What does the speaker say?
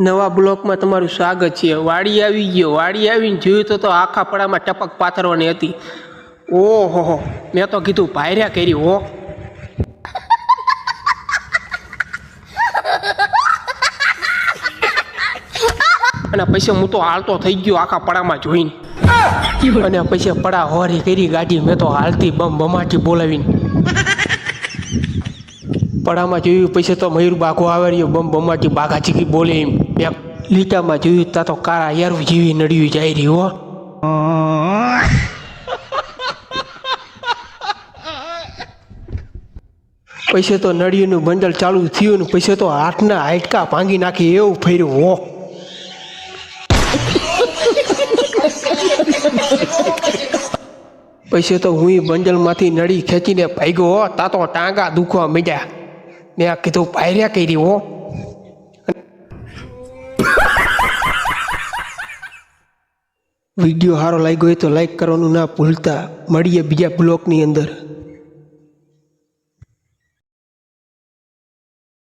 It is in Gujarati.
નવા બ્લોકમાં તમારું સ્વાગત છે. વાડી આવી ગયો. વાડી આવીને જોયું તો તો આખા પડામાં ટપક પાથરવાની હતી. ઓહો મેં તો કીધું, ભાયર્યા કરી હો. અને પછી હું તો હાલતો થઈ ગયો આખા પડામાં જોઈને. અને પછી પડા હોરી કરી ગાડી મેં તો હાલતી બમ બમાટી બોલાવીને. પડામાં જોયું, પછી તો મયુર બાઘો આવે રહ્યો, બમ બમાટી બાઘા ચીકી બોલે એમ. મેં લીટામાં જોયું તા તો કાળા યારું જેવી નડ્યું જાય રહ્યું હો. પછી તો નળિયુંનું બંડલ ચાલુ થયું ને પછી તો હાથના હાડકા ભાંગી નાખી એવું ફર્યું, હો. પછી તો હું બંડલમાંથી નળી ખેંચીને ભાગ્યો, હો. તા તો ટાંગા દુખવા માંડ્યા. મેં આ કીધું, પાયર્યા કરી હો. વીડિયો સારો લાગ્યો હોય તો લાઈક કરવાનું ના ભૂલતા. મળીએ બીજા બ્લોગની અંદર.